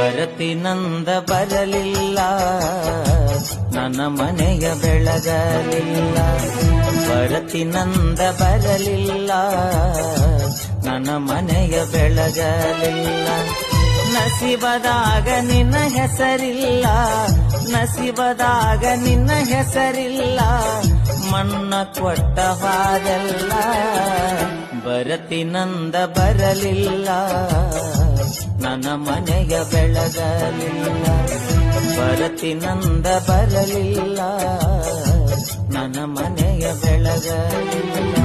ಬರತಿನಂದ ಬರಲಿಲ್ಲ. ನನ್ನ ಮನೆಯ ಬೆಳಗಲಿಲ್ಲ. ಬರತಿನಂದ ಬರಲಿಲ್ಲ. ನನ್ನ ಮನೆಯ ಬೆಳಗಲಿಲ್ಲ. ನಸಿಬದಾಗ ನಿನ್ನ ಹೆಸರಿಲ್ಲ. ನಸಿಬದಾಗ ನಿನ್ನ ಹೆಸರಿಲ್ಲ. ಮಣ್ಣ ಕೊಟ್ಟ ಬರತಿ ನಂದ ಬರಲಿಲ್ಲ. ನನ್ನ ಮನೆಯ ಬೆಳಗಲಿಲ್ಲ ಬರತಿನಂದ ಬರಲಿಲ್ಲ. ನನ್ನ ಮನೆಯ ಬೆಳಗಲಿಲ್ಲ.